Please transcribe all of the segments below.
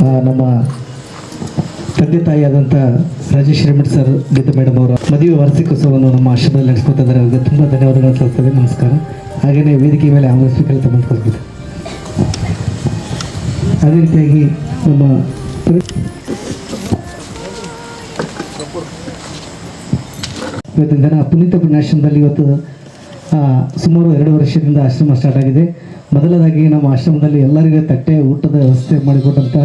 ನಮ್ಮ ತಂದೆ ತಾಯಿಯಾದಂಥ ರಾಜೇಶ್ ರೆಮಿಟ್ ಸರ್ ಗೀತಾ ಮೇಡಮ್ ಅವರ ಮದುವೆ ವಾರ್ಷಿಕೋತ್ಸವವನ್ನು ನಮ್ಮ ಆಶ್ರಮದಲ್ಲಿ ನಡೆಸ್ಕೊತಾ ಇದ್ದಾರೆ. ಅವರಿಗೆ ತುಂಬ ಧನ್ಯವಾದಗಳನ್ನು ಸಲ್ಲಿಸ್ತದೆ ನಮಸ್ಕಾರ. ಹಾಗೆಯೇ ವೇದಿಕೆ ಮೇಲೆ ಆಹ್ವಾನಿಸಬೇಕಂತ ತಮ್ಮಂತ ಅದೇ ರೀತಿಯಾಗಿ ನಮ್ಮ ಇವತ್ತಿನ ದಿನ ಪುನೀತ ಪುಣ್ಯಾಶ್ರಮದಲ್ಲಿ ಇವತ್ತು ಸುಮಾರು ಎರಡು ವರ್ಷದಿಂದ ಆಶ್ರಮ ಸ್ಟಾರ್ಟ್ ಆಗಿದೆ. ಮೊದಲದಾಗಿ ನಮ್ಮ ಆಶ್ರಮದಲ್ಲಿ ಎಲ್ಲರಿಗೂ ತಟ್ಟೆ ಊಟದ ವ್ಯವಸ್ಥೆ ಮಾಡಿಕೊಟ್ಟಂಥ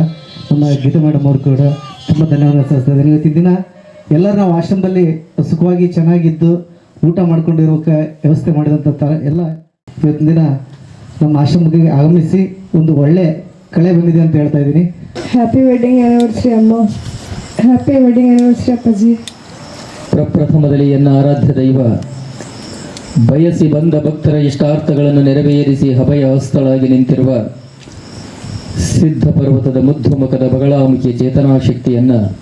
ನಮ್ಮ ಗೀತ ಮೇಡಮ್ ಅವ್ರು ಕೂಡ ತುಂಬ ಧನ್ಯವಾದ ಸಲ್ಲಿಸ್ತಾ ಇದ್ದೀನಿ. ಇವತ್ತಿನ ದಿನ ಎಲ್ಲರೂ ನಾವು ಆಶ್ರಮದಲ್ಲಿ ಸುಖವಾಗಿ ಚೆನ್ನಾಗಿದ್ದು ಊಟ ಮಾಡ್ಕೊಂಡಿರೋಕೆ ವ್ಯವಸ್ಥೆ ಮಾಡಿದಂಥ ಥರ ಎಲ್ಲ ಇವತ್ತಿನ ದಿನ ನಮ್ಮ ಆಶ್ರಮಕ್ಕೆ ಆಗಮಿಸಿ ಒಂದು ಒಳ್ಳೆ ಕಳೆ ಬಂದಿದೆ ಅಂತ ಹೇಳ್ತಾ ಇದ್ದೀನಿ. ಹ್ಯಾಪಿ ವೆಡ್ಡಿಂಗ್ ಆ್ಯನಿವರ್ಸರಿ ಅಮ್ಮ. ಹ್ಯಾಪಿ ವೆಡ್ಡಿಂಗ್ ಆ್ಯನಿವರ್ಸರಿ ಅಪ್ಪಾಜಿ. ಪ್ರಪ್ರಥಮದಲ್ಲಿ ಎನ್ನ ಆರಾಧ್ಯ ದೈವ ಬಯಸಿ ಬಂದ ಭಕ್ತರ ಇಷ್ಟಾರ್ಥಗಳನ್ನು ನೆರವೇರಿಸಿ ಅಭಯ ಹಸ್ತಳಾಗಿ ನಿಂತಿರುವ ಸಿದ್ಧ ಪರ್ವತದ ಮುಖದ ಚೇತನಾ ಚೇತನಾಶಕ್ತಿಯನ್ನು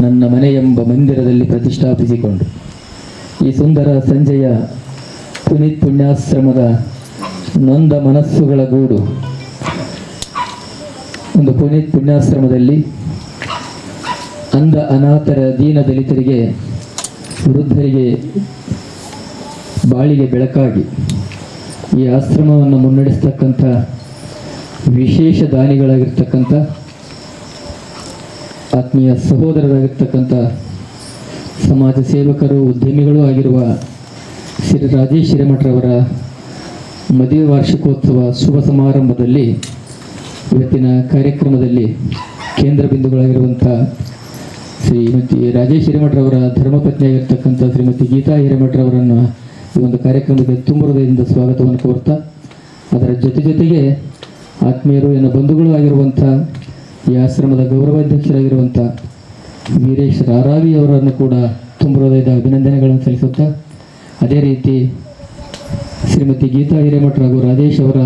ನನ್ನ ಮನೆ ಎಂಬ ಮಂದಿರದಲ್ಲಿ ಪ್ರತಿಷ್ಠಾಪಿಸಿಕೊಂಡು ಈ ಸುಂದರ ಸಂಜೆಯ ಪುನೀತ್ ಪುಣ್ಯಾಶ್ರಮದ ನೊಂದ ಮನಸ್ಸುಗಳ ಗೂಡು ಒಂದು ಪುನೀತ್ ಪುಣ್ಯಾಶ್ರಮದಲ್ಲಿ ಅಂಧ ಅನಾಥರ ದೀನ ದಲಿತರಿಗೆ, ವೃದ್ಧರಿಗೆ ಬಾಳಿಗೆ ಬೆಳಕಾಗಿ ಈ ಆಶ್ರಮವನ್ನು ಮುನ್ನಡೆಸ್ತಕ್ಕಂಥ ವಿಶೇಷ ದಾನಿಗಳಾಗಿರ್ತಕ್ಕಂಥ ಆತ್ಮೀಯ ಸಹೋದರರಾಗಿರ್ತಕ್ಕಂಥ ಸಮಾಜ ಸೇವಕರು, ಉದ್ಯಮಿಗಳು ಆಗಿರುವ ಶ್ರೀ ರಾಜೇಶ್ ಹಿರೇಮಠರವರ ಮದುವೆ ವಾರ್ಷಿಕೋತ್ಸವ ಶುಭ ಸಮಾರಂಭದಲ್ಲಿ ಇವತ್ತಿನ ಕಾರ್ಯಕ್ರಮದಲ್ಲಿ ಕೇಂದ್ರ ಬಿಂದುಗಳಾಗಿರುವಂಥ ಶ್ರೀಮತಿ ರಾಜೇಶ್ ಹಿರೇಮಠರವರ ಧರ್ಮಪತ್ನಿಯಾಗಿರ್ತಕ್ಕಂಥ ಶ್ರೀಮತಿ ಗೀತಾ ಹಿರೇಮಠರವರನ್ನು ಈ ಒಂದು ಕಾರ್ಯಕ್ರಮಕ್ಕೆ ತುಂಬ ಹೃದಯದಿಂದ ಸ್ವಾಗತವನ್ನು ಕೋರ್ತಾ ಅದರ ಜೊತೆ ಜೊತೆಗೆ ಆತ್ಮೀಯರು ಎನ್ನ ಬಂಧುಗಳು ಆಗಿರುವಂಥ ಈ ಆಶ್ರಮದ ಗೌರವಾಧ್ಯಕ್ಷರಾಗಿರುವಂಥ ವೀರೇಶ್ ರಾರಾವಿ ಅವರನ್ನು ಕೂಡ ತುಂಬ ಹೃದಯದ ಅಭಿನಂದನೆಗಳನ್ನು ಸಲ್ಲಿಸುತ್ತಾ, ಅದೇ ರೀತಿ ಶ್ರೀಮತಿ ಗೀತಾ ಹಿರೇಮಠ ಹಾಗೂ ರಾಜೇಶ್ ಅವರ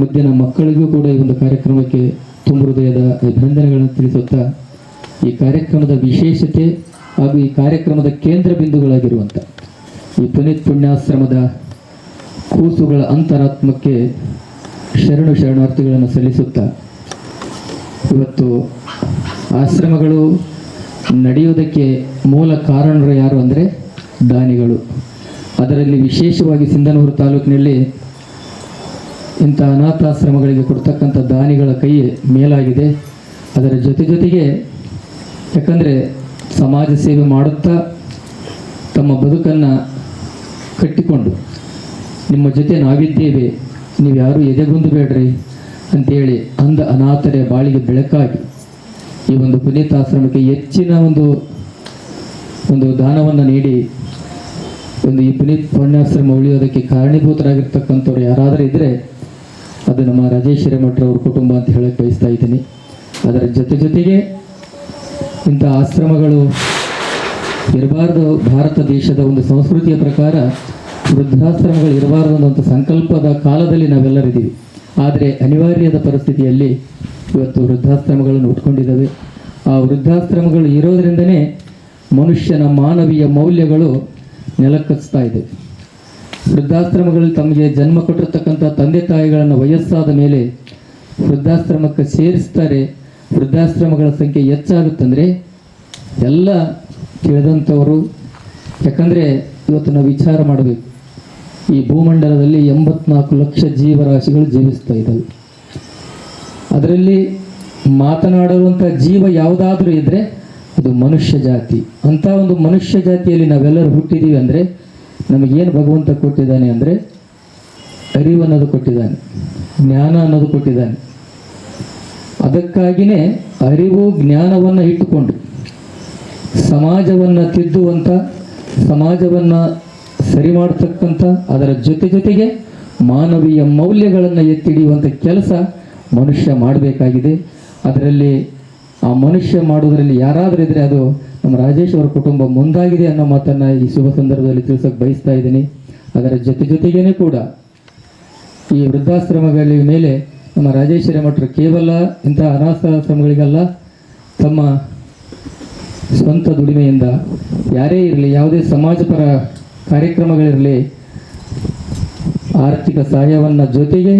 ಮುದ್ದಿನ ಮಕ್ಕಳಿಗೂ ಕೂಡ ಈ ಒಂದು ಕಾರ್ಯಕ್ರಮಕ್ಕೆ ತುಂಬ ಹೃದಯದ ಅಭಿನಂದನೆಗಳನ್ನು ತಿಳಿಸುತ್ತಾ, ಈ ಕಾರ್ಯಕ್ರಮದ ವಿಶೇಷತೆ ಹಾಗೂ ಈ ಕಾರ್ಯಕ್ರಮದ ಕೇಂದ್ರ ಬಿಂದುಗಳಾಗಿರುವಂಥ ಈ ಪುನೀತ್ ಪುಣ್ಯಾಶ್ರಮದ ಕೂಸುಗಳ ಅಂತರಾತ್ಮಕ್ಕೆ ಶರಣು ಶರಣಾರ್ಥಿಗಳನ್ನು ಸಲ್ಲಿಸುತ್ತಾ ಇವತ್ತು ಆಶ್ರಮಗಳು ನಡೆಯುವುದಕ್ಕೆ ಮೂಲ ಕಾರಣರು ಯಾರು ಅಂದರೆ ದಾನಿಗಳು. ಅದರಲ್ಲಿ ವಿಶೇಷವಾಗಿ ಸಿಂಧನೂರು ತಾಲೂಕಿನಲ್ಲಿ ಇಂಥ ಅನಾಥಾಶ್ರಮಗಳಿಗೆ ಕೊಡ್ತಕ್ಕಂಥ ದಾನಿಗಳ ಕೈ ಮೇಲಾಗಿದೆ. ಅದರ ಜೊತೆ ಜೊತೆಗೆ ಯಾಕಂದರೆ ಸಮಾಜ ಸೇವೆ ಮಾಡುತ್ತಾ ತಮ್ಮ ಬದುಕನ್ನು ಕಟ್ಟಿಕೊಂಡು ನಿಮ್ಮ ಜೊತೆ ನಾವಿದ್ದೇವೆ. ನೀವು ಯಾರು ಎದೆಗುಂದು ಬೇಡ್ರಿ ಅಂತೇಳಿ ಅಂದ ಅನಾಥರ ಬಾಳಿಗೆ ಬೆಳಕಾಗಿ ಈ ಒಂದು ಪುನೀತಾಶ್ರಮಕ್ಕೆ ಹೆಚ್ಚಿನ ಒಂದು ಒಂದು ದಾನವನ್ನು ನೀಡಿ ಒಂದು ಈ ಪುನೀತ್ ಪುಣ್ಯಾಶ್ರಮ ಉಳಿಯೋದಕ್ಕೆ ಕಾರಣೀಭೂತರಾಗಿರ್ತಕ್ಕಂಥವ್ರು ಯಾರಾದರೂ ಇದ್ದರೆ ಅದು ನಮ್ಮ ರಾಜೇಶ್ ಹಿರೇಮಠರವ್ರ ಕುಟುಂಬ ಅಂತ ಹೇಳಕ್ಕೆ ಬಯಸ್ತಾ ಇದ್ದೀನಿ. ಅದರ ಜೊತೆ ಜೊತೆಗೆ ಇಂಥ ಆಶ್ರಮಗಳು ಇರಬಾರ್ದು. ಭಾರತ ದೇಶದ ಒಂದು ಸಂಸ್ಕೃತಿಯ ಪ್ರಕಾರ ವೃದ್ಧಾಶ್ರಮಗಳು ಇರಬಾರದು ಅನ್ನೋಂಥ ಸಂಕಲ್ಪದ ಕಾಲದಲ್ಲಿ ನಾವೆಲ್ಲರಿದ್ದೀವಿ. ಆದರೆ ಅನಿವಾರ್ಯದ ಪರಿಸ್ಥಿತಿಯಲ್ಲಿ ಇವತ್ತು ವೃದ್ಧಾಶ್ರಮಗಳನ್ನು ಉಟ್ಕೊಂಡಿದ್ದಾವೆ. ಆ ವೃದ್ಧಾಶ್ರಮಗಳು ಇರೋದ್ರಿಂದನೇ ಮನುಷ್ಯನ ಮಾನವೀಯ ಮೌಲ್ಯಗಳು ನೆಲಕಚ್ತಾ ಇದೆ. ವೃದ್ಧಾಶ್ರಮಗಳು ತಮಗೆ ಜನ್ಮ ಕೊಟ್ಟಿರ್ತಕ್ಕಂಥ ತಂದೆ ತಾಯಿಗಳನ್ನು ವಯಸ್ಸಾದ ಮೇಲೆ ವೃದ್ಧಾಶ್ರಮಕ್ಕೆ ಸೇರಿಸ್ತಾರೆ. ವೃದ್ಧಾಶ್ರಮಗಳ ಸಂಖ್ಯೆ ಹೆಚ್ಚಾಗುತ್ತಂದರೆ ಎಲ್ಲ ತಿಳಿದಂಥವರು ಯಾಕಂದರೆ ಇವತ್ತು ನಾವು ವಿಚಾರ ಮಾಡಬೇಕು. ಈ ಭೂಮಂಡಲದಲ್ಲಿ ಎಂಬತ್ನಾಲ್ಕು ಲಕ್ಷ ಜೀವರಾಶಿಗಳು ಜೀವಿಸ್ತಾ ಇದ್ದವು. ಅದರಲ್ಲಿ ಮಾತನಾಡುವಂಥ ಜೀವ ಯಾವುದಾದ್ರೂ ಇದ್ದರೆ ಅದು ಮನುಷ್ಯ ಜಾತಿ. ಅಂಥ ಒಂದು ಮನುಷ್ಯ ಜಾತಿಯಲ್ಲಿ ನಾವೆಲ್ಲರೂ ಹುಟ್ಟಿದ್ದೀವಿ ಅಂದರೆ ನಮಗೇನು ಭಗವಂತ ಕೊಟ್ಟಿದ್ದಾನೆ ಅಂದರೆ ಅರಿವು ಅನ್ನೋದು ಕೊಟ್ಟಿದ್ದಾನೆ, ಜ್ಞಾನ ಅನ್ನೋದು ಕೊಟ್ಟಿದ್ದಾನೆ. ಅದಕ್ಕಾಗಿಯೇ ಅರಿವು ಜ್ಞಾನವನ್ನು ಇಟ್ಟುಕೊಂಡು ಸಮಾಜವನ್ನು ತಿದ್ದುವಂಥ ಸಮಾಜವನ್ನು ಸರಿ ಮಾಡತಕ್ಕಂಥ ಅದರ ಜೊತೆ ಜೊತೆಗೆ ಮಾನವೀಯ ಮೌಲ್ಯಗಳನ್ನು ಎತ್ತಿಡಿಯುವಂಥ ಕೆಲಸ ಮನುಷ್ಯ ಮಾಡಬೇಕಾಗಿದೆ. ಅದರಲ್ಲಿ ಆ ಮನುಷ್ಯ ಮಾಡೋದರಲ್ಲಿ ಯಾರಾದರೂ ಇದ್ದರೆ ಅದು ನಮ್ಮ ರಾಜೇಶ್ ಅವರ ಕುಟುಂಬ ಮುಂದಾಗಿದೆ ಅನ್ನೋ ಮಾತನ್ನು ಈ ಶುಭ ಸಂದರ್ಭದಲ್ಲಿ ತಿಳಿಸೋಕೆ ಬಯಸ್ತಾ ಇದ್ದೀನಿ. ಅದರ ಜೊತೆ ಜೊತೆಗೇನೆ ಕೂಡ ಈ ವೃದ್ಧಾಶ್ರಮಗಳ ಮೇಲೆ ನಮ್ಮ ರಾಜೇಶ್ವರ ಹಿರೇಮಠರು ಕೇವಲ ಇಂಥ ಅನಾಥಾಶ್ರಮಗಳಿಗಲ್ಲ, ತಮ್ಮ ಸ್ವಂತ ದುಡಿಮೆಯಿಂದ ಯಾರೇ ಇರಲಿ, ಯಾವುದೇ ಸಮಾಜಪರ ಕಾರ್ಯಕ್ರಮಗಳಿರಲಿ ಆರ್ಥಿಕ ಸಹಾಯವನ್ನು ಜೊತೆಗೆ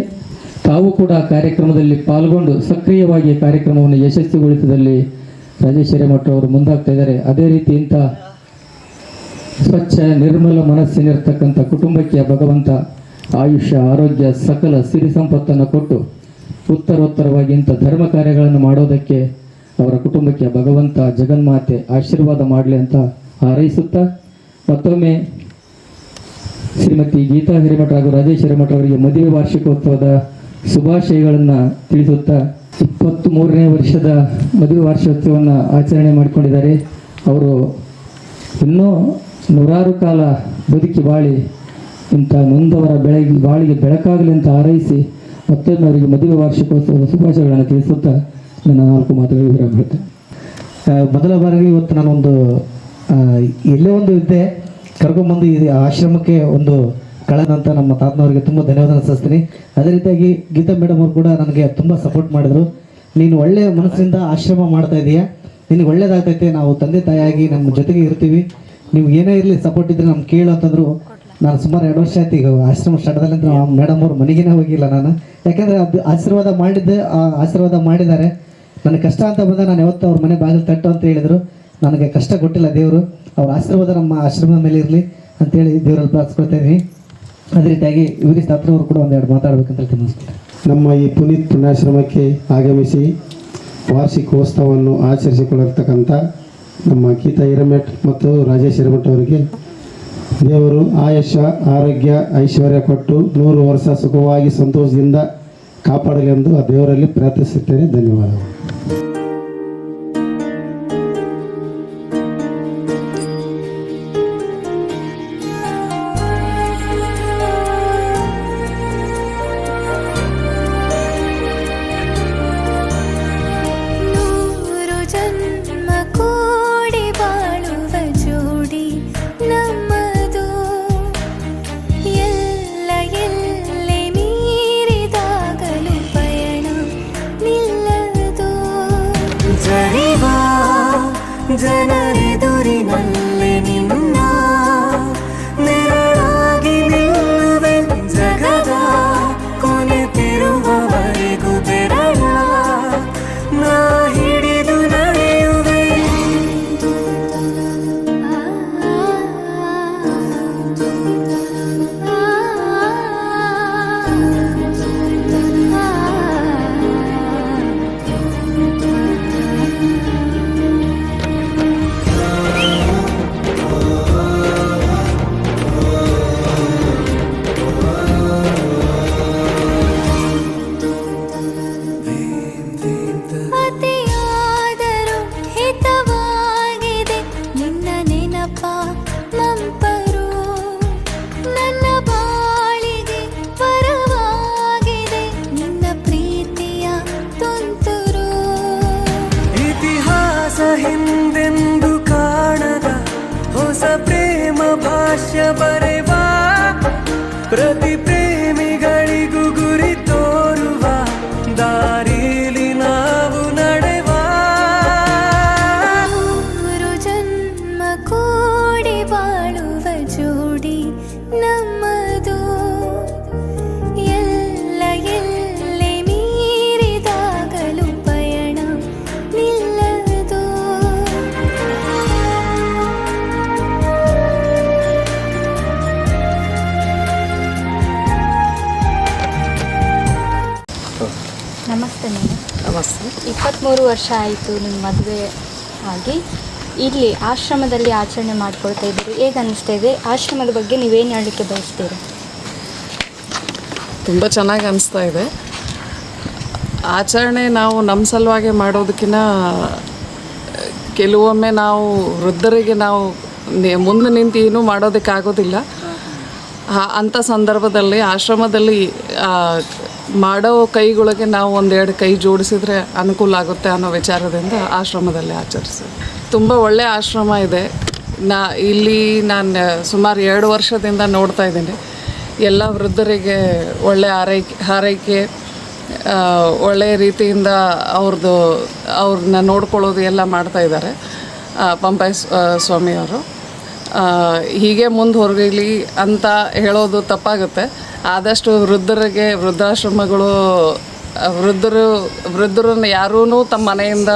ತಾವು ಕೂಡ ಕಾರ್ಯಕ್ರಮದಲ್ಲಿ ಪಾಲ್ಗೊಂಡು ಸಕ್ರಿಯವಾಗಿ ಕಾರ್ಯಕ್ರಮವನ್ನು ಯಶಸ್ವಿಗೊಳಿಸಿದಲ್ಲಿ ರಾಜೇಶ್ ಹಿರೇಮಠ ಅವರು ಮುಂದಾಗ್ತಾ ಇದ್ದಾರೆ. ಅದೇ ರೀತಿ ಇಂಥ ಸ್ವಚ್ಛ, ನಿರ್ಮಲ ಮನಸ್ಸಿನಿರ್ತಕ್ಕಂಥ ಕುಟುಂಬಕ್ಕೆ ಭಗವಂತ ಆಯುಷ್ಯ, ಆರೋಗ್ಯ, ಸಕಲ ಸಿರಿ ಸಂಪತ್ತನ್ನು ಕೊಟ್ಟು ಉತ್ತರೋತ್ತರವಾಗಿ ಇಂಥ ಧರ್ಮ ಕಾರ್ಯಗಳನ್ನು ಮಾಡೋದಕ್ಕೆ ಅವರ ಕುಟುಂಬಕ್ಕೆ ಭಗವಂತ ಜಗನ್ಮಾತೆ ಆಶೀರ್ವಾದ ಮಾಡಲಿ ಅಂತ ಹಾರೈಸುತ್ತಾ ಮತ್ತೊಮ್ಮೆ ಶ್ರೀಮತಿ ಗೀತಾ ಹಿರೇಮಠ ಹಾಗೂ ರಾಜೇಶ್ ಹಿರೇಮಠ ಅವರಿಗೆ ಮದುವೆ ವಾರ್ಷಿಕೋತ್ಸವದ ಶುಭಾಶಯಗಳನ್ನು ತಿಳಿಸುತ್ತಾ ಇಪ್ಪತ್ತ್ ಮೂರನೇ ವರ್ಷದ ಮದುವೆ ವಾರ್ಷಿಕೋತ್ಸವವನ್ನು ಆಚರಣೆ ಮಾಡಿಕೊಂಡಿದ್ದಾರೆ. ಅವರು ಇನ್ನೂ ನೂರಾರು ಕಾಲ ಬದುಕಿ ಬಾಳಿ, ಇಂಥ ನೊಂದವರ ಬೆಳಗಿ ಬಾಳಿಗೆ ಬೆಳಕಾಗಲಿ ಅಂತ ಹಾರೈಸಿ ಮತ್ತೊಮ್ಮೆ ಅವರಿಗೆ ಮದುವೆ ವಾರ್ಷಿಕೋತ್ಸವದ ಶುಭಾಶಯಗಳನ್ನು ತಿಳಿಸುತ್ತಾ ನನ್ನ ನಾಲ್ಕು ಮಾತುಗಳು ವಿರಾಮ ಮೊದಲ ಬಾರಿಗೆ ಇವತ್ತು ನಾನೊಂದು ಎಲ್ಲೇ ಒಂದು ಇದ್ದೆ. ಕರ್ಕೊಂಬಂದು ಈ ಆಶ್ರಮಕ್ಕೆ ಒಂದು ಕಳೆದಂತ ನಮ್ಮ ತಾತನವರಿಗೆ ತುಂಬ ಧನ್ಯವಾದ ಸಲ್ಲಿಸ್ತೀನಿ ಅದೇ ರೀತಿಯಾಗಿ ಗೀತಾ ಮೇಡಮ್ ಅವರು ಕೂಡ ನನಗೆ ತುಂಬ ಸಪೋರ್ಟ್ ಮಾಡಿದರು. ನೀನು ಒಳ್ಳೆಯ ಮನಸ್ಸಿಂದ ಆಶ್ರಮ ಮಾಡ್ತಾ ಇದೀಯಾ? ನಿನಗೆ ಒಳ್ಳೇದಾಗ್ತೈತೆ. ನಾವು ತಂದೆ ತಾಯಿಯಾಗಿ ನಮ್ಮ ಜೊತೆಗೆ ಇರ್ತೀವಿ. ನೀವು ಏನೇ ಇರಲಿ ಸಪೋರ್ಟ್ ಇದ್ರೆ ನಮ್ಗೆ ಕೇಳು ಅಂತಂದ್ರು. ನಾನು ಸುಮಾರು ಎರಡು ವರ್ಷ ಆಯ್ತು ಈಗ ಆಶ್ರಮ ಸ್ಟಾರ್ಟ್ದಲ್ಲಿಂದ ಮೇಡಮ್ ಅವ್ರ ಮನೆಗೇನೆ ಹೋಗಿಲ್ಲ ನಾನು. ಯಾಕಂದರೆ ಅದು ಆಶೀರ್ವಾದ ಮಾಡಿದ್ದೆ, ಆ ಆಶೀರ್ವಾದ ಮಾಡಿದ್ದಾರೆ. ನನಗೆ ಕಷ್ಟ ಅಂತ ಬಂದ ನಾನು ಯಾವತ್ತು ಅವ್ರ ಮನೆ ಬಾಗಿಲು ತಟ್ಟು ಅಂತ ಹೇಳಿದರು. ನನಗೆ ಕಷ್ಟ ಕೊಟ್ಟಿಲ್ಲ ದೇವರು. ಅವ್ರ ಆಶೀರ್ವಾದ ನಮ್ಮ ಆಶ್ರಮದ ಮೇಲೆ ಇರಲಿ ಅಂತೇಳಿ ದೇವರಲ್ಲಿ ಪ್ರಾರ್ಥಿಸ್ಕೊಳ್ತಾ ಇದ್ವಿ. ಅದೇ ರೀತಿಯಾಗಿ ಇವರಿ ಅವರು ಕೂಡ ಒಂದೆರಡು ಮಾತಾಡ್ಬೇಕಂತ ನಮಸ್ಕಾರ ನಮ್ಮ ಈ ಪುನೀತ್ ಪುಣ್ಯಾಶ್ರಮಕ್ಕೆ ಆಗಮಿಸಿ ವಾರ್ಷಿಕೋತ್ಸವವನ್ನು ಆಚರಿಸಿಕೊಳ್ಳತಕ್ಕಂಥ ನಮ್ಮ ಗೀತಾ ಹಿರಮಠ್ ಮತ್ತು ರಾಜೇಶ್ ಹಿರಮಠ್ ಅವರಿಗೆ ದೇವರು ಆಯುಷ್ಯ, ಆರೋಗ್ಯ, ಐಶ್ವರ್ಯ ಕೊಟ್ಟು ನೂರು ವರ್ಷ ಸುಖವಾಗಿ ಸಂತೋಷದಿಂದ ಕಾಪಾಡಲಿ ಎಂದು ಆ ದೇವರಲ್ಲಿ ಪ್ರಾರ್ಥಿಸುತ್ತೇನೆ. ಧನ್ಯವಾದಗಳು. ವರ್ಷ ಆಯಿತು ನಿಮ್ಮ ಮದುವೆ ಆಗಿ. ಇಲ್ಲಿ ಆಶ್ರಮದಲ್ಲಿ ಆಚರಣೆ ಮಾಡ್ಕೊಳ್ತಾ ಇದ್ದೀರಿ. ಹೇಗೆ ಅನ್ನಿಸ್ತಾ ಇದೆ? ಆಶ್ರಮದ ಬಗ್ಗೆ ನೀವೇನು ಹೇಳಲಿಕ್ಕೆ ಬಯಸ್ತೀರಿ? ತುಂಬ ಚೆನ್ನಾಗಿ ಅನಿಸ್ತಾ ಇದೆ. ಆಚರಣೆ ನಾವು ನಮ್ಮ ಸಲುವಾಗಿ ಮಾಡೋದಕ್ಕಿಂತ ಕೆಲವೊಮ್ಮೆ ನಾವು ವೃದ್ಧರಿಗೆ ನಾವು ಮುಂದೆ ನಿಂತು ಏನೂ ಮಾಡೋದಕ್ಕಾಗೋದಿಲ್ಲ. ಅಂಥ ಸಂದರ್ಭದಲ್ಲಿ ಆಶ್ರಮದಲ್ಲಿ ಮಾಡೋ ಕೈಗಳಿಗೆ ನಾವು ಒಂದೆರಡು ಕೈ ಜೋಡಿಸಿದ್ರೆ ಅನುಕೂಲ ಆಗುತ್ತೆ ಅನ್ನೋ ವಿಚಾರದಿಂದ ಆಶ್ರಮದಲ್ಲಿ ಆಚರಿಸಿ ತುಂಬ ಒಳ್ಳೆಯ ಆಶ್ರಮ ಇದೆ. ನಾ ಇಲ್ಲಿ ನಾನು ಸುಮಾರು ಎರಡು ವರ್ಷದಿಂದ ನೋಡ್ತಾ ಇದ್ದೀನಿ. ಎಲ್ಲ ವೃದ್ಧರಿಗೆ ಒಳ್ಳೆಯ ಆರೈಕೆ ಹಾರೈಕೆ ಆ, ಒಳ್ಳೆಯ ರೀತಿಯಿಂದ ಅವ್ರದ್ದು ಅವ್ರನ್ನ ನೋಡ್ಕೊಳ್ಳೋದು ಎಲ್ಲ ಮಾಡ್ತಾ ಇದ್ದಾರೆ ಪಂಪಾಯ ಸ್ವಾಮಿಯವರು. ಹೀಗೆ ಮುಂದೆ ಹೊರಗಿಲಿ ಅಂತ ಹೇಳೋದು ತಪ್ಪಾಗುತ್ತೆ. ಆದಷ್ಟು ವೃದ್ಧರಿಗೆ ವೃದ್ಧಾಶ್ರಮಗಳು, ವೃದ್ಧರು, ವೃದ್ಧರನ್ನು ಯಾರೂ ತಮ್ಮ ಮನೆಯಿಂದ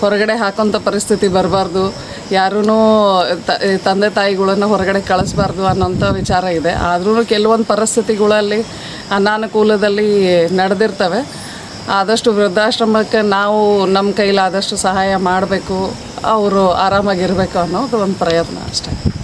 ಹೊರಗಡೆ ಹಾಕೋಂಥ ಪರಿಸ್ಥಿತಿ ಬರಬಾರ್ದು. ಯಾರೂ ತಂದೆ ತಾಯಿಗಳನ್ನು ಹೊರಗಡೆ ಕಳಿಸ್ಬಾರ್ದು ಅನ್ನೋಂಥ ವಿಚಾರ ಇದೆ. ಆದ್ರೂ ಕೆಲವೊಂದು ಪರಿಸ್ಥಿತಿಗಳಲ್ಲಿ ಅನಾನುಕೂಲದಲ್ಲಿ ನಡೆದಿರ್ತವೆ. ಆದಷ್ಟು ವೃದ್ಧಾಶ್ರಮಕ್ಕೆ ನಾವು ನಮ್ಮ ಕೈಲಾದಷ್ಟು ಸಹಾಯ ಮಾಡಬೇಕು, ಅವರು ಆರಾಮಾಗಿರಬೇಕು ಅನ್ನೋದು ಒಂದು ಪ್ರಯತ್ನ ಅಷ್ಟೇ.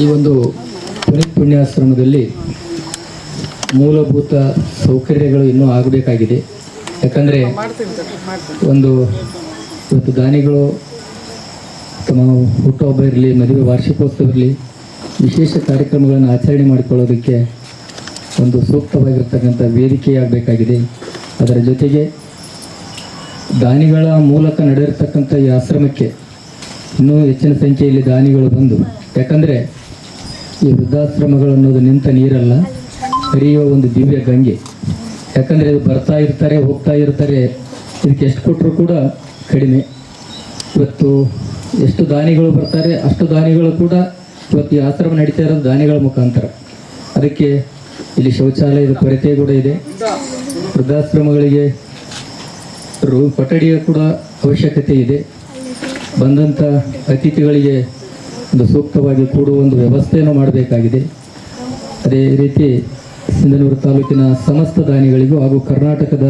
ಈ ಒಂದು ಪುನೀತ್ ಪುಣ್ಯಾಶ್ರಮದಲ್ಲಿ ಮೂಲಭೂತ ಸೌಕರ್ಯಗಳು ಇನ್ನೂ ಆಗಬೇಕಾಗಿದೆ. ಯಾಕಂದರೆ ಒಂದು ಇವತ್ತು ದಾನಿಗಳು ತಮ್ಮ ಹುಟ್ಟುಹಬ್ಬ ಇರಲಿ, ಮದುವೆ ವಾರ್ಷಿಕೋತ್ಸವ ಇರಲಿ, ವಿಶೇಷ ಕಾರ್ಯಕ್ರಮಗಳನ್ನು ಆಚರಣೆ ಮಾಡಿಕೊಳ್ಳೋದಕ್ಕೆ ಒಂದು ಸೂಕ್ತವಾಗಿರ್ತಕ್ಕಂಥ ವೇದಿಕೆಯಾಗಬೇಕಾಗಿದೆ ಅದರ ಜೊತೆಗೆ ದಾನಿಗಳ ಮೂಲಕ ನಡೆದಿರ್ತಕ್ಕಂಥ ಈ ಆಶ್ರಮಕ್ಕೆ ಇನ್ನೂ ಹೆಚ್ಚಿನ ಸಂಖ್ಯೆಯಲ್ಲಿ ದಾನಿಗಳು ಬಂದು, ಯಾಕಂದರೆ ಈ ವೃದ್ಧಾಶ್ರಮಗಳು ಅನ್ನೋದು ನಿಂತ ನೀರಲ್ಲ, ಹರಿಯುವ ಒಂದು ದಿವ್ಯ ಗಂಗೆ. ಯಾಕಂದರೆ ಇದು ಬರ್ತಾ ಇರ್ತಾರೆ, ಹೋಗ್ತಾ ಇರ್ತಾರೆ, ಇದಕ್ಕೆ ಎಷ್ಟು ಕೊಟ್ಟರು ಕೂಡ ಕಡಿಮೆ. ಇವತ್ತು ಎಷ್ಟು ದಾನಿಗಳು ಬರ್ತಾರೆ, ಅಷ್ಟು ದಾನಿಗಳು ಕೂಡ ಇವತ್ತು ಈ ಆಶ್ರಮ ನಡೀತಾ ಇರೋದು ದಾನಿಗಳ ಮುಖಾಂತರ. ಅದಕ್ಕೆ ಇಲ್ಲಿ ಶೌಚಾಲಯದ ಕೊರತೆ ಕೂಡ ಇದೆ. ವೃದ್ಧಾಶ್ರಮಗಳಿಗೆ ರೂ ಕೂಡ ಅವಶ್ಯಕತೆ ಇದೆ. ಬಂದಂಥ ಅತಿಥಿಗಳಿಗೆ ಒಂದು ಸೂಕ್ತವಾಗಿ ಕೂಡುವ ಒಂದು ವ್ಯವಸ್ಥೆಯನ್ನು ಮಾಡಬೇಕಾಗಿದೆ. ಅದೇ ರೀತಿ ಸಿಂಧನೂರು ತಾಲೂಕಿನ ಸಮಸ್ತ ದಾನಿಗಳಿಗೂ ಹಾಗೂ ಕರ್ನಾಟಕದ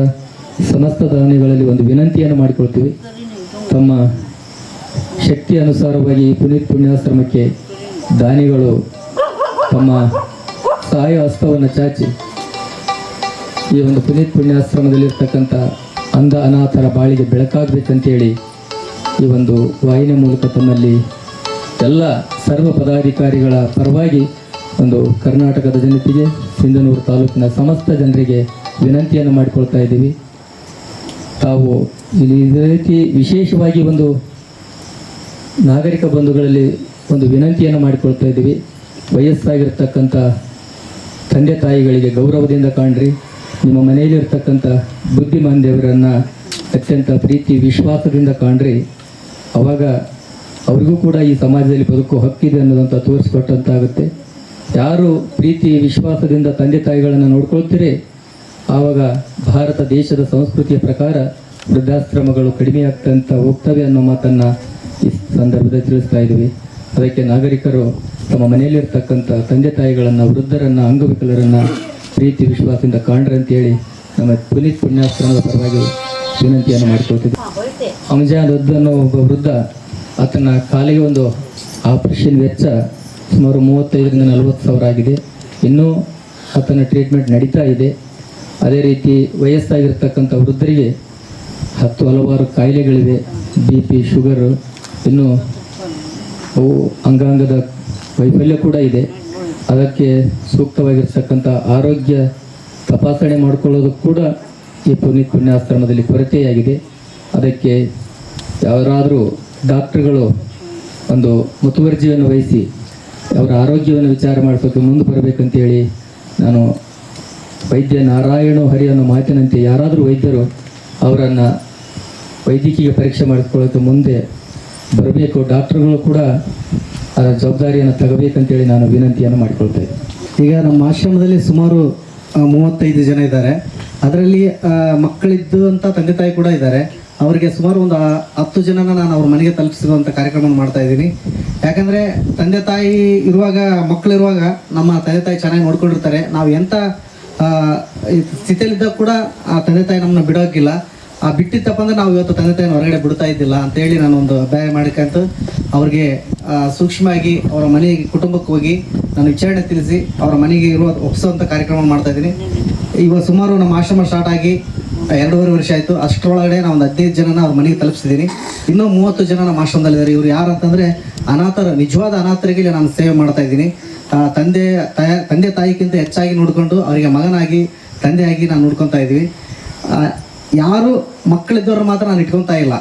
ಸಮಸ್ತ ದಾನಿಗಳಲ್ಲಿ ಒಂದು ವಿನಂತಿಯನ್ನು ಮಾಡಿಕೊಳ್ತೀವಿ. ತಮ್ಮ ಶಕ್ತಿ ಅನುಸಾರವಾಗಿ ಈ ಪುನೀತ್ ಪುಣ್ಯಾಶ್ರಮಕ್ಕೆ ದಾನಿಗಳು ತಮ್ಮ ಸಹಾಯ ಹಸ್ತವನ್ನು ಚಾಚಿ ಈ ಒಂದು ಪುನೀತ್ ಪುಣ್ಯಾಶ್ರಮದಲ್ಲಿರ್ತಕ್ಕಂಥ ಅಂಧ ಅನಾಥರ ಬಾಳಿಗೆ ಬೆಳಕಾಗಬೇಕಂತೇಳಿ ಈ ಒಂದು ವಾಹಿನಿ ಮೂಲಕ ತಮ್ಮಲ್ಲಿ ಎಲ್ಲ ಸರ್ವ ಪದಾಧಿಕಾರಿಗಳ ಪರವಾಗಿ ಒಂದು ಕರ್ನಾಟಕದ ಜನತೆಗೆ ಸಿಂಧನೂರು ತಾಲೂಕಿನ ಸಮಸ್ತ ಜನರಿಗೆ ವಿನಂತಿಯನ್ನು ಮಾಡಿಕೊಳ್ತಾ ಇದ್ದೀವಿ. ತಾವು ಇಲ್ಲಿ ಇದೇ ರೀತಿ ವಿಶೇಷವಾಗಿ ಒಂದು ನಾಗರಿಕ ಬಂಧುಗಳಲ್ಲಿ ಒಂದು ವಿನಂತಿಯನ್ನು ಮಾಡಿಕೊಳ್ತಾ ಇದ್ದೀವಿ. ವಯಸ್ಸಾಗಿರ್ತಕ್ಕಂಥ ತಂದೆ ತಾಯಿಗಳಿಗೆ ಗೌರವದಿಂದ ಕಾಣ್ರಿ. ನಿಮ್ಮ ಮನೆಯಲ್ಲಿರ್ತಕ್ಕಂಥ ಬುದ್ಧಿಮಾನ್ ದೇವರನ್ನು ಅತ್ಯಂತ ಪ್ರೀತಿ ವಿಶ್ವಾಸದಿಂದ ಕಾಣ್ರಿ. ಅವಾಗ ಅವರಿಗೂ ಕೂಡ ಈ ಸಮಾಜದಲ್ಲಿ ಬದುಕು ಹಕ್ಕಿದೆ ಅನ್ನೋದಂತ ತೋರಿಸ್ಕೊಟ್ಟಂತಾಗುತ್ತೆ. ಯಾರು ಪ್ರೀತಿ ವಿಶ್ವಾಸದಿಂದ ತಂದೆ ತಾಯಿಗಳನ್ನು ನೋಡ್ಕೊಳ್ತೀರಿ ಆವಾಗ ಭಾರತ ದೇಶದ ಸಂಸ್ಕೃತಿಯ ಪ್ರಕಾರ ವೃದ್ಧಾಶ್ರಮಗಳು ಕಡಿಮೆ ಆಗ್ತಂತ ಹೋಗ್ತವೆ ಅನ್ನೋ ಮಾತನ್ನು ಈ ಸಂದರ್ಭದಲ್ಲಿ ತಿಳಿಸ್ತಾ ಇದ್ದೀವಿ. ಅದಕ್ಕೆ ನಾಗರಿಕರು ತಮ್ಮ ಮನೆಯಲ್ಲಿರ್ತಕ್ಕಂಥ ತಂದೆ ತಾಯಿಗಳನ್ನು ವೃದ್ಧರನ್ನು ಅಂಗವಿಕಲರನ್ನು ಪ್ರೀತಿ ವಿಶ್ವಾಸದಿಂದ ಕಾಣ್ರಿ ಅಂತೇಳಿ ನಮ್ಮ ಪುನೀತ್ ಪುಣ್ಯಾಶ್ರಮದ ಪರವಾಗಿ ವಿನಂತಿಯನ್ನು ಮಾಡಿಕೊಳ್ತಿದ್ದೆ. ಅಂಜಾನ್ ವೃದ್ಧ ಅನ್ನೋ ಒಬ್ಬ ವೃದ್ಧ ಆತನ ಕಾಲಿಗೆ ಒಂದು ಆಪರೇಷನ್ ವೆಚ್ಚ ಸುಮಾರು ಮೂವತ್ತೈದರಿಂದ ನಲವತ್ತು ಸಾವಿರ ಆಗಿದೆ. ಇನ್ನೂ ಆತನ ಟ್ರೀಟ್ಮೆಂಟ್ ನಡೀತಾ ಇದೆ. ಅದೇ ರೀತಿ ವಯಸ್ಸಾಗಿರ್ತಕ್ಕಂಥ ವೃದ್ಧರಿಗೆ ಹತ್ತು ಹಲವಾರು ಕಾಯಿಲೆಗಳಿವೆ. ಬಿ ಪಿ ಶುಗರು ಇನ್ನು ಅಂಗಾಂಗದ ವೈಫಲ್ಯ ಕೂಡ ಇದೆ. ಅದಕ್ಕೆ ಸೂಕ್ತವಾಗಿರ್ತಕ್ಕಂಥ ಆರೋಗ್ಯ ತಪಾಸಣೆ ಮಾಡಿಕೊಳ್ಳೋದು ಕೂಡ ಈ ಪುನೀತ್ ಪುಣ್ಯಾಶ್ರಮದಲ್ಲಿ ಕೊರತೆಯಾಗಿದೆ. ಅದಕ್ಕೆ ಯಾರಾದರೂ ಡಾಕ್ಟ್ರುಗಳು ಒಂದು ಮುತುವರ್ಜಿಯನ್ನು ವಹಿಸಿ ಅವರ ಆರೋಗ್ಯವನ್ನು ವಿಚಾರ ಮಾಡಿಸೋಕೆ ಮುಂದೆ ಬರಬೇಕಂತೇಳಿ ನಾನು ವೈದ್ಯ ನಾರಾಯಣ ಹರಿ ಅನ್ನೋ ಮಾತಿನಂತೆ ಯಾರಾದರೂ ವೈದ್ಯರು ಅವರನ್ನು ವೈದ್ಯಕೀಯ ಪರೀಕ್ಷೆ ಮಾಡಿಸ್ಕೊಳ್ಳೋಕೆ ಮುಂದೆ ಬರಬೇಕು. ಡಾಕ್ಟ್ರುಗಳು ಕೂಡ ಅದರ ಜವಾಬ್ದಾರಿಯನ್ನು ತಗಬೇಕಂತೇಳಿ ನಾನು ವಿನಂತಿಯನ್ನು ಮಾಡಿಕೊಳ್ತೇನೆ ಈಗ ನಮ್ಮ ಆಶ್ರಮದಲ್ಲಿ ಸುಮಾರು ಮೂವತ್ತೈದು ಜನ ಇದ್ದಾರೆ. ಅದರಲ್ಲಿ ಮಕ್ಕಳಿದ್ದು ಅಂತ ತಂದೆ ತಾಯಿ ಕೂಡ ಇದ್ದಾರೆ. ಅವರಿಗೆ ಸುಮಾರು ಒಂದು ಹತ್ತು ಜನನ ನಾನು ಅವ್ರ ಮನೆಗೆ ತಲುಪಿಸುವಂಥ ಕಾರ್ಯಕ್ರಮ ಮಾಡ್ತಾ ಇದ್ದೀನಿ. ಯಾಕಂದರೆ ತಂದೆ ತಾಯಿ ಇರುವಾಗ ಮಕ್ಕಳಿರುವಾಗ ನಮ್ಮ ತಂದೆ ತಾಯಿ ಚೆನ್ನಾಗಿ ನೋಡ್ಕೊಂಡಿರ್ತಾರೆ. ನಾವು ಎಂಥ ಸ್ಥಿತಿಯಲ್ಲಿದ್ದಾಗ ಕೂಡ ಆ ತಂದೆ ತಾಯಿ ನಮ್ಮನ್ನ ಬಿಡೋಕ್ಕಿಲ್ಲ. ಆ ಬಿಟ್ಟಿತ್ತಪ್ಪ ಅಂದ್ರೆ ನಾವು ಇವತ್ತು ತಂದೆ ತಾಯಿನ ಹೊರಗಡೆ ಬಿಡ್ತಾ ಇದ್ದಿಲ್ಲ ಅಂತೇಳಿ ನಾನು ಒಂದು ಅಭ್ಯಾಸ ಮಾಡ್ಕಂತ ಅವ್ರಿಗೆ ಸೂಕ್ಷ್ಮವಾಗಿ ಅವರ ಮನೆಗೆ ಕುಟುಂಬಕ್ಕೆ ಹೋಗಿ ನಾನು ವಿಚಾರಣೆ ತಿಳಿಸಿ ಅವರ ಮನೆಗೆ ಇರುವ ಒಪ್ಪಿಸುವಂಥ ಕಾರ್ಯಕ್ರಮ ಮಾಡ್ತಾ ಇದ್ದೀನಿ. ಇವಾಗ ಸುಮಾರು ನಮ್ಮ ಆಶ್ರಮ ಸ್ಟಾರ್ಟ್ ಆಗಿ ಎರಡೂವರೆ ವರ್ಷ ಆಯಿತು. ಅಷ್ಟರೊಳಗಡೆ ನಾವು ಒಂದು ಹದಿನೈದು ಜನನ ಅವ್ರ ಮನೆಗೆ ತಲುಪಿಸಿದ್ದೀನಿ ಇನ್ನೂ ಮೂವತ್ತು ಜನ ನಮ್ಮ ಆಶ್ರಮದಲ್ಲಿದ್ದಾರೆ ಇವರು ಯಾರು ಅಂತಂದರೆ ಅನಾಥರ, ನಿಜವಾದ ಅನಾಥರಿಗೆ ನಾನು ಸೇವೆ ಮಾಡ್ತಾ ಇದ್ದೀನಿ. ತಂದೆ ತಂದೆ ತಾಯಿಗಿಂತ ಹೆಚ್ಚಾಗಿ ನೋಡಿಕೊಂಡು ಅವರಿಗೆ ಮಗನಾಗಿ, ತಂದೆಯಾಗಿ ನಾನು ನೋಡ್ಕೊತಾ ಇದ್ದೀವಿ. ಯಾರು ಮಕ್ಕಳಿದ್ದವ್ರು ಮಾತ್ರ ನಾನು ಇಟ್ಕೊತಾ ಇಲ್ಲ.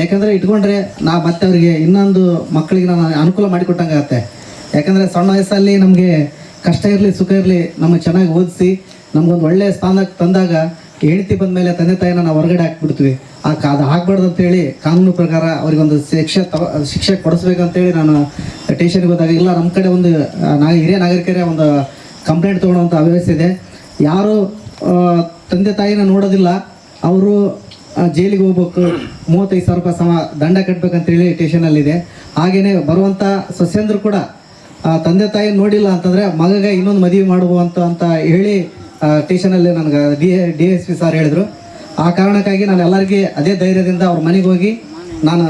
ಯಾಕಂದರೆ ಇಟ್ಕೊಂಡ್ರೆ ನಾ ಮತ್ತೆ ಅವರಿಗೆ ಇನ್ನೊಂದು ಮಕ್ಕಳಿಗೆ ನಾನು ಅನುಕೂಲ ಮಾಡಿಕೊಟ್ಟಂಗಾಗತ್ತೆ. ಯಾಕಂದರೆ ಸಣ್ಣ ವಯಸ್ಸಲ್ಲಿ ನಮಗೆ ಕಷ್ಟ ಇರಲಿ, ಸುಖ ಇರಲಿ, ನಮಗೆ ಚೆನ್ನಾಗಿ ಓದಿಸಿ, ನಮಗೊಂದು ಒಳ್ಳೆಯ ಸ್ಥಾನಕ್ಕೆ ತಂದಾಗ ಹೆಂಡತಿ ಬಂದ ಮೇಲೆ ತಂದೆ ತಾಯಿನ ನಾವು ಹೊರಗಡೆ ಹಾಕ್ಬಿಡ್ತೀವಿ. ಆ ಕಾದ ಅಂತ ಅಂತೇಳಿ ಕಾನೂನು ಪ್ರಕಾರ ಅವರಿಗೊಂದು ಶಿಕ್ಷೆ ತಗೋ ಶಿಕ್ಷೆ ಕೊಡಿಸ್ಬೇಕಂತೇಳಿ ನಾನು ಟೇಷನ್ಗೆ ಹೋದಾಗ, ಇಲ್ಲ ನಮ್ಮ ಕಡೆ ಒಂದು ನಾ ಹಿರಿಯ ನಾಗರಿಕರೇ ಒಂದು ಕಂಪ್ಲೇಂಟ್ ತೊಗೊಳ್ಳೋವಂಥ ಅವ್ಯವಸ್ಥೆ ಇದೆ. ಯಾರು ತಂದೆ ತಾಯಿನ ನೋಡೋದಿಲ್ಲ. ಅವರು ಜೈಲಿಗೆ ಹೋಗ್ಬೇಕು. ಮೂವತ್ತೈದು ಸಾವಿರ ರೂಪಾಯಿ ಸಮ ದಂಡ ಕಟ್ಬೇಕಂತೇಳಿ ಟೇಷನಲ್ಲಿದೆ ಹಾಗೆಯೇ ಬರುವಂಥ ಸಸ್ಯಂದ್ರು ಕೂಡ ತಂದೆ ತಾಯಿ ನೋಡಿಲ್ಲ ಅಂತಂದರೆ ಮಗಗೆ ಇನ್ನೊಂದು ಮದುವೆ ಮಾಡುವಂತ ಅಂತ ಹೇಳಿ ಸ್ಟೇಷನಲ್ಲಿ ನನಗೆ D D S P sir ಹೇಳಿದರು. ಆ ಕಾರಣಕ್ಕಾಗಿ ನಾನು ಎಲ್ಲರಿಗೆ ಅದೇ ಧೈರ್ಯದಿಂದ ಅವ್ರ ಮನೆಗೆ ಹೋಗಿ ನಾನು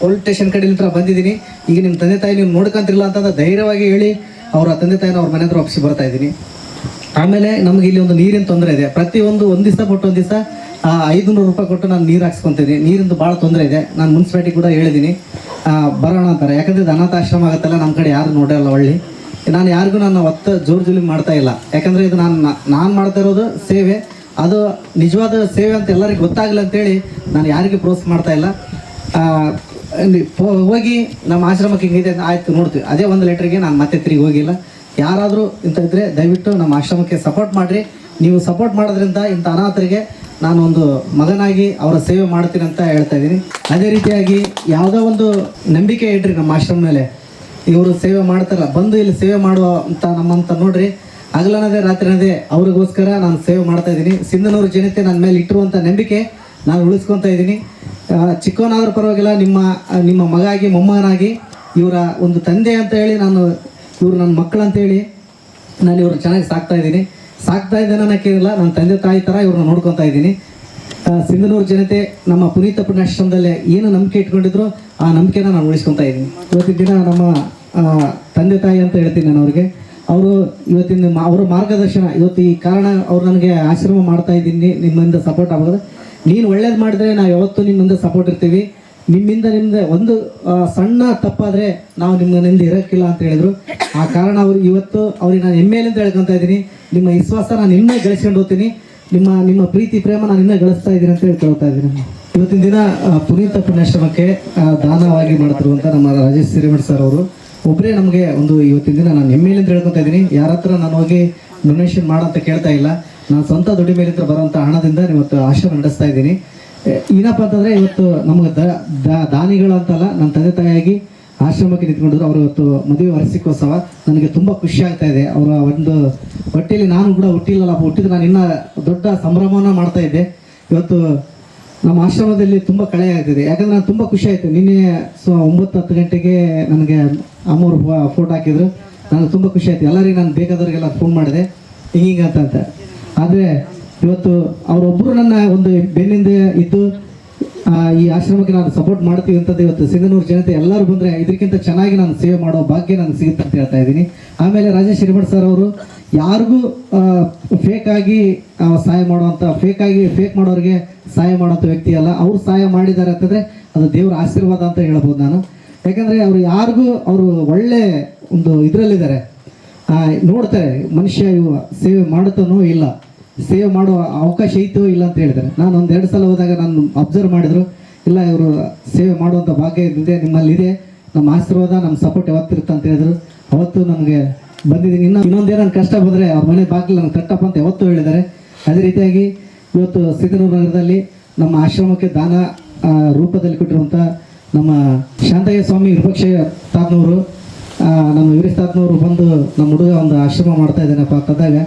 ಪೊಲೀಸ್ ಸ್ಟೇಷನ್ ಕಡೆಯಿಂದ ಬಂದಿದ್ದೀನಿ. ಈಗ ನಿಮ್ಮ ತಂದೆ ತಾಯಿ ನೀವು ನೋಡ್ಕೊಂತಿಲ್ಲ ಅಂತಂದ್ರೆ ಧೈರ್ಯವಾಗಿ ಹೇಳಿ ಅವರ ತಂದೆ ತಾಯಿನ ಅವ್ರ ಮನೆ ಹತ್ರ ಒಪ್ಪಿಸಿ ಬರ್ತಾ ಇದ್ದೀನಿ. ಆಮೇಲೆ ನಮಗೆ ಇಲ್ಲಿ ಒಂದು ನೀರಿನ ತೊಂದರೆ ಇದೆ. ಪ್ರತಿಯೊಂದು ಒಂದು ದಿವಸ ಕೊಟ್ಟು ಒಂದು ದಿವಸ ಐದುನೂರು ರೂಪಾಯಿ ಕೊಟ್ಟು ನಾನು ನೀರು ಹಾಕ್ಸ್ಕೊತೀನಿ ನೀರಿಂದು ಭಾಳ ತೊಂದರೆ ಇದೆ. ನಾನು ಮುನ್ಸಿಪಾಲಿಟಿ ಕೂಡ ಹೇಳಿದ್ದೀನಿ. ಬರೋಣ ಅಂತಾರೆ. ಯಾಕಂದರೆ ಇದು ಅನಾಥಾಶ್ರಮ ಆಗುತ್ತಲ್ಲ ನಮ್ಮ ಕಡೆ ಯಾರು ನೋಡಲ್ಲ ಒಳ್ಳೆ. ನಾನು ಯಾರಿಗೂ ನಾನು ಒತ್ತ ಜೋರು ಜುಲಿ ಮಾಡ್ತಾ ಇಲ್ಲ. ಯಾಕಂದರೆ ಇದು ನಾನು ನಾನು ಮಾಡ್ತಾ ಇರೋದು ಸೇವೆ. ಅದು ನಿಜವಾದ ಸೇವೆ ಅಂತ ಎಲ್ಲರಿಗೂ ಗೊತ್ತಾಗಲಿ ಅಂತೇಳಿ ನಾನು ಯಾರಿಗೂ ಪ್ರೋತ್ಸಾಹ ಮಾಡ್ತಾ ಇಲ್ಲ. ಹೋಗಿ ನಮ್ಮ ಆಶ್ರಮಕ್ಕೆ ಹಿಂಗಿದೆ ಆಯ್ತು ನೋಡ್ತೀವಿ. ಅದೇ ಒಂದು ಲೆಟ್ರಿಗೆ ನಾನು ಮತ್ತೆ ತಿರುಗಿ ಹೋಗಿಲ್ಲ. ಯಾರಾದರೂ ಇಂಥ ಇದ್ದರೆ ದಯವಿಟ್ಟು ನಮ್ಮ ಆಶ್ರಮಕ್ಕೆ ಸಪೋರ್ಟ್ ಮಾಡಿರಿ. ನೀವು ಸಪೋರ್ಟ್ ಮಾಡೋದ್ರಿಂದ ಇಂಥ ಅನಾಥರಿಗೆ ನಾನು ಒಂದು ಮಗನಾಗಿ ಅವರ ಸೇವೆ ಮಾಡ್ತೀನಿ ಅಂತ ಹೇಳ್ತಾ ಇದ್ದೀನಿ. ಅದೇ ರೀತಿಯಾಗಿ ಯಾವುದೋ ಒಂದು ನಂಬಿಕೆ ಇಡ್ರಿ ನಮ್ಮ ಆಶ್ರಮ ಮೇಲೆ. ಇವರು ಸೇವೆ ಮಾಡ್ತಾರ. ಬಂದು ಇಲ್ಲಿ ಸೇವೆ ಮಾಡುವ ಅಂತ ನಮ್ಮಂತ ನೋಡ್ರಿ. ಹಗಲನದೇ, ರಾತ್ರಿನದೇ ಅವ್ರಿಗೋಸ್ಕರ ನಾನು ಸೇವೆ ಮಾಡ್ತಾ ಇದ್ದೀನಿ. ಸಿಂಧನೂರು ಜನತೆ ನನ್ನ ಮೇಲೆ ಇಟ್ಟಿರುವಂಥ ನಂಬಿಕೆ ನಾನು ಉಳಿಸ್ಕೊತಾ ಇದ್ದೀನಿ. ಚಿಕ್ಕವನಾದ್ರೂ ಪರವಾಗಿಲ್ಲ, ನಿಮ್ಮ ನಿಮ್ಮ ಮಗಾಗಿ, ಮೊಮ್ಮಗನಾಗಿ ಇವರ ಒಂದು ತಂದೆ ಅಂತ ಹೇಳಿ ನಾನು ಇವರು ನನ್ನ ಮಕ್ಕಳು ಅಂತೇಳಿ ನಾನು ಇವ್ರನ್ನ ಚೆನ್ನಾಗಿ ಸಾಕ್ತಾ ಇದ್ದೀನಿ. ಸಾಕ್ತಾ ಇದ್ದೇನೆ ಕೇಳಿಲ್ಲ ನನ್ನ ತಂದೆ ತಾಯಿ ಥರ ಇವ್ರನ್ನ ನೋಡ್ಕೊತಾ ಇದ್ದೀನಿ. ಸಿಂಧನೂರು ಜನತೆ ನಮ್ಮ ಪುನೀತ ಪುಣ್ಯಾಶ್ರಮದಲ್ಲಿ ಏನು ನಂಬಿಕೆ ಇಟ್ಕೊಂಡಿದ್ರು ಆ ನಂಬಿಕೆನ ನಾನು ಉಳಿಸ್ಕೊತಾ ಇದ್ದೀನಿ. ಇವತ್ತಿನ ದಿನ ನಮ್ಮ ತಂದೆ ತಾಯಿ ಅಂತ ಹೇಳ್ತೀನಿ ನಾನು ಅವ್ರಿಗೆ. ಅವರು ಇವತ್ತಿನ ಅವರ ಮಾರ್ಗದರ್ಶನ, ಇವತ್ತು ಈ ಕಾರಣ ಅವ್ರು ನನಗೆ ಆಶ್ರಮ ಮಾಡ್ತಾ ಇದ್ದೀನಿ, ನಿಮ್ಮಿಂದ ಸಪೋರ್ಟ್ ಆಗೋದು ನೀನು ಒಳ್ಳೇದು ಮಾಡಿದ್ರೆ ನಾವು ಯಾವತ್ತೂ ನಿಮ್ಮಿಂದ ಸಪೋರ್ಟ್ ಇರ್ತೀವಿ. ನಿಮ್ಮಿಂದ ನಿಮ್ದು ಒಂದು ಸಣ್ಣ ತಪ್ಪಾದರೆ ನಾವು ನಿಮ್ಮಿಂದ ಇರೋಕ್ಕಿಲ್ಲ ಅಂತ ಹೇಳಿದ್ರು. ಆ ಕಾರಣ ಅವ್ರು ಇವತ್ತು ಅವ್ರಿಗೆ ನಾನು ಹೆಮ್ಮೆಲಿಂದ ಹೇಳ್ಕೊತಾ ಇದ್ದೀನಿ. ನಿಮ್ಮ ವಿಶ್ವಾಸ ನಾನು ಇನ್ನೂ ಗಳಿಸ್ಕೊಂಡು ಹೋಗ್ತೀನಿ. ನಿಮ್ಮ ನಿಮ್ಮ ಪ್ರೀತಿ, ಪ್ರೇಮ ನಾನು ಇನ್ನೂ ಗಳಿಸ್ತಾ ಇದ್ದೀನಿ ಅಂತ ಹೇಳ್ಕೊಳ್ತಾ ಇದ್ದೀನಿ. ಇವತ್ತಿನ ದಿನ ಪುನೀತ ಪುಣ್ಯಾಶ್ರಮಕ್ಕೆ ದಾನವಾಗಿ ಮಾಡ್ತಿರುವಂಥ ನಮ್ಮ ರಾಜೇಶ್ ಸಿರಿಮಠ್ ಸರ್ ಅವರು. ಒಬ್ಬರೇ ನಮಗೆ ಒಂದು ಇವತ್ತಿನ ದಿನ ನಾನು ಹೆಮ್ಮೆಲಿಂದ ಹೇಳ್ಕೊತಾ ಇದ್ದೀನಿ. ಯಾರ ಹತ್ರ ನಾನು ಹೋಗಿ ಡೊನೇಷನ್ ಮಾಡಂತ ಕೇಳ್ತಾ ಇಲ್ಲ. ನಾನು ಸ್ವಂತ ದುಡಿಮೆಯಿಂದ ಬರೋಂಥ ಹಣದಿಂದ ಇವತ್ತು ಆಶ್ರಮ ನಡೆಸ್ತಾ ಇದ್ದೀನಿ. ಏನಪ್ಪ ಅಂತಂದರೆ ಇವತ್ತು ನಮಗೆ ದಾನಿಗಳು ಅಂತಲ್ಲ ನನ್ನ ತಂದೆ ತಾಯಿಯಾಗಿ ಆಶ್ರಮಕ್ಕೆ ನಿಂತ್ಕೊಂಡಿದ್ರು. ಅವರು ಇವತ್ತು ಮದುವೆ ವಾರ್ಷಿಕೋತ್ಸವ. ನನಗೆ ತುಂಬ ಖುಷಿ ಆಗ್ತಾ ಇದೆ. ಅವರ ಒಂದು ಹೊಟ್ಟೆಯಲ್ಲಿ ನಾನು ಕೂಡ ಹುಟ್ಟಿಲ್ಲಲ್ಲ ಹುಟ್ಟಿದ್ರೆ ನಾನು ಇನ್ನೂ ದೊಡ್ಡ ಸಂಭ್ರಮವನ್ನು ಮಾಡ್ತಾ ಇದ್ದೆ. ಇವತ್ತು ನಮ್ಮ ಆಶ್ರಮದಲ್ಲಿ ತುಂಬ ಕಳೆ ಆಗ್ತಿದೆ. ಯಾಕಂದ್ರೆ ನಾನು ತುಂಬ ಖುಷಿ ಆಯಿತು. ನಿನ್ನೆ ಸೊ ಒಂಬತ್ತು ಹತ್ತು ಗಂಟೆಗೆ ನನಗೆ ಅಮ್ಮವ್ರು ಫೋಟೋ ಹಾಕಿದ್ರು. ನನಗೆ ತುಂಬ ಖುಷಿ ಆಯಿತು. ಎಲ್ಲರಿಗೆ ನಾನು ಬೇಕಾದವ್ರಿಗೆಲ್ಲ ಫೋನ್ ಮಾಡಿದೆ. ಹಿಂಗಿಂಗ ಅಂತ ಅಂತ. ಆದರೆ ಇವತ್ತು ಅವರೊಬ್ಬರು ನನ್ನ ಒಂದು ಬೆನ್ನಿಂದ ಇದ್ದು ಈ ಆಶ್ರಮಕ್ಕೆ ನಾನು ಸಪೋರ್ಟ್ ಮಾಡ್ತೀವಿ ಅಂತದ್ದು ಇವತ್ತು ಸಿಂಗನೂರು ಜನತೆ ಎಲ್ಲರೂ ಬಂದರೆ ಇದಕ್ಕಿಂತ ಚೆನ್ನಾಗಿ ನಾನು ಸೇವೆ ಮಾಡೋ ಭಾಗ್ಯ ನನಗೆ ಸಿಗುತ್ತೆ ಅಂತ ಹೇಳ್ತಾ ಇದ್ದೀನಿ. ಆಮೇಲೆ ರಾಜೇಶ್ ಹಿರಿಮಠ್ ಸರ್ ಅವರು, ಯಾರಿಗೂ ಫೇಕ್ ಆಗಿ ಸಹಾಯ ಮಾಡುವಂಥ ಫೇಕ್ ಆಗಿ ಫೇಕ್ ಮಾಡೋರಿಗೆ ಸಹಾಯ ಮಾಡೋಂಥ ವ್ಯಕ್ತಿ ಅಲ್ಲ. ಅವ್ರು ಸಹಾಯ ಮಾಡಿದ್ದಾರೆ ಅಂತಂದರೆ ಅದು ದೇವರ ಆಶೀರ್ವಾದ ಅಂತ ಹೇಳ್ಬೋದು ನಾನು. ಯಾಕಂದರೆ ಅವರು ಯಾರಿಗೂ, ಅವರು ಒಳ್ಳೆ ಒಂದು ಇದರಲ್ಲಿದ್ದಾರೆ. ನೋಡ್ತಾರೆ ಮನುಷ್ಯ ಇವ ಸೇವೆ ಮಾಡುತ್ತಾನೋ ಇಲ್ಲ. ಸೇವೆ ಮಾಡುವ ಅವಕಾಶ ಐತೋ ಇಲ್ಲ ಅಂತ ಹೇಳಿದ್ದಾರೆ. ನಾನು ಒಂದು ಎರಡು ಸಲ ಹೋದಾಗ ನಾನು ಅಬ್ಸರ್ವ್ ಮಾಡಿದ್ರು, ಇಲ್ಲ ಇವರು ಸೇವೆ ಮಾಡುವಂಥ ಭಾಗ್ಯ ಇದೆ ನಿಮ್ಮಲ್ಲಿದೆ, ನಮ್ಮ ಆಶೀರ್ವಾದ, ನಮ್ಮ ಸಪೋರ್ಟ್ ಯಾವತ್ತಿರುತ್ತೆ ಅಂತ ಹೇಳಿದ್ರು. ಅವತ್ತು ನನಗೆ ಬಂದಿದ್ದೀನಿ. ಇನ್ನೂ ಇನ್ನೊಂದೇನೋ ಕಷ್ಟ ಬಂದರೆ ಅವ್ರ ಮನೆ ಬಾಗಿಲು ನನಗೆ ತಟ್ಟಪ್ಪ ಅಂತ ಯಾವತ್ತೂ ಹೇಳಿದ್ದಾರೆ. ಅದೇ ರೀತಿಯಾಗಿ ಇವತ್ತು ಸಿದ್ದನೂರು ನಗರದಲ್ಲಿ ನಮ್ಮ ಆಶ್ರಮಕ್ಕೆ ದಾನ ರೂಪದಲ್ಲಿ ಕೊಟ್ಟಿರುವಂಥ ನಮ್ಮ ಶಾಂತಯ್ಯ ಸ್ವಾಮಿ ವಿಪಕ್ಷ ತಾತ್ನವರು ನಮ್ಮ ವೀರೇಶ್ ತಾತ್ನವರು ಬಂದು ನಮ್ಮ ಹುಡುಗ ಒಂದು ಆಶ್ರಮ ಮಾಡ್ತಾ ಇದ್ದಾನಪ್ಪ ಅಂತಂದಾಗ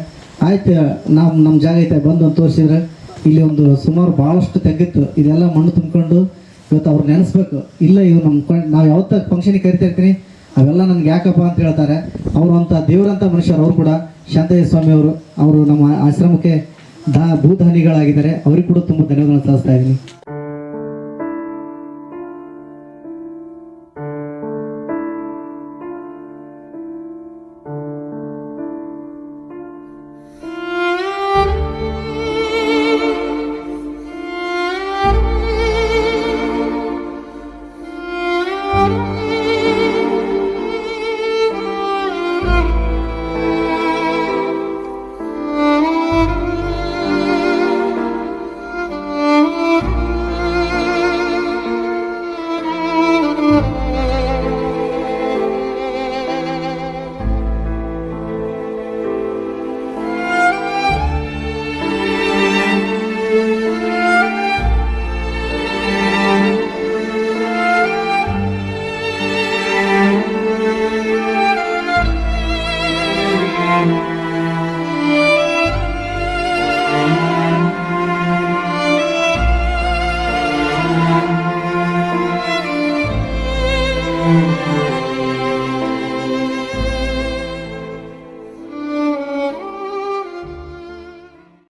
ಆಯ್ತು, ನಾವು ನಮ್ಮ ಜಾಗ ಐತೆ, ಬಂದು ತೋರಿಸಿದ್ರೆ. ಇಲ್ಲಿ ಒಂದು ಸುಮಾರು ಭಾಳಷ್ಟು ತೆಗ್ಗಿತ್ತು ಇದೆಲ್ಲ ಮಣ್ಣು ತುಂಬಿಕೊಂಡು ಇವತ್ತು ಅವ್ರು ನೆನೆಸ್ಬೇಕು. ಇಲ್ಲ, ಇವ್ರು ನಮ್ಮ ನಾವು ಯಾವತ್ತ ಫಂಕ್ಷನಿಗೆ ಕರಿತಾ ಇರ್ತೀನಿ. ಅವೆಲ್ಲ ನನಗೆ ಯಾಕಪ್ಪ ಅಂತ ಹೇಳ್ತಾರೆ. ಅವರು ಅಂತ ದೇವರಂತ ಮನುಷ್ಯರು, ಅವರು ಕೂಡ ಶಾಂತಯ್ಯ ಸ್ವಾಮಿ ಅವರು ಅವರು ನಮ್ಮ ಆಶ್ರಮಕ್ಕೆ ದಾ ಭೂದಾನಿಗಳಾಗಿದ್ದಾರೆ ಅವ್ರಿಗೆ ಕೂಡ ತುಂಬ ಧನ್ಯವಾದಗಳನ್ನು ಸಲ್ಲಿಸ್ತಾ ಇದ್ದೀನಿ.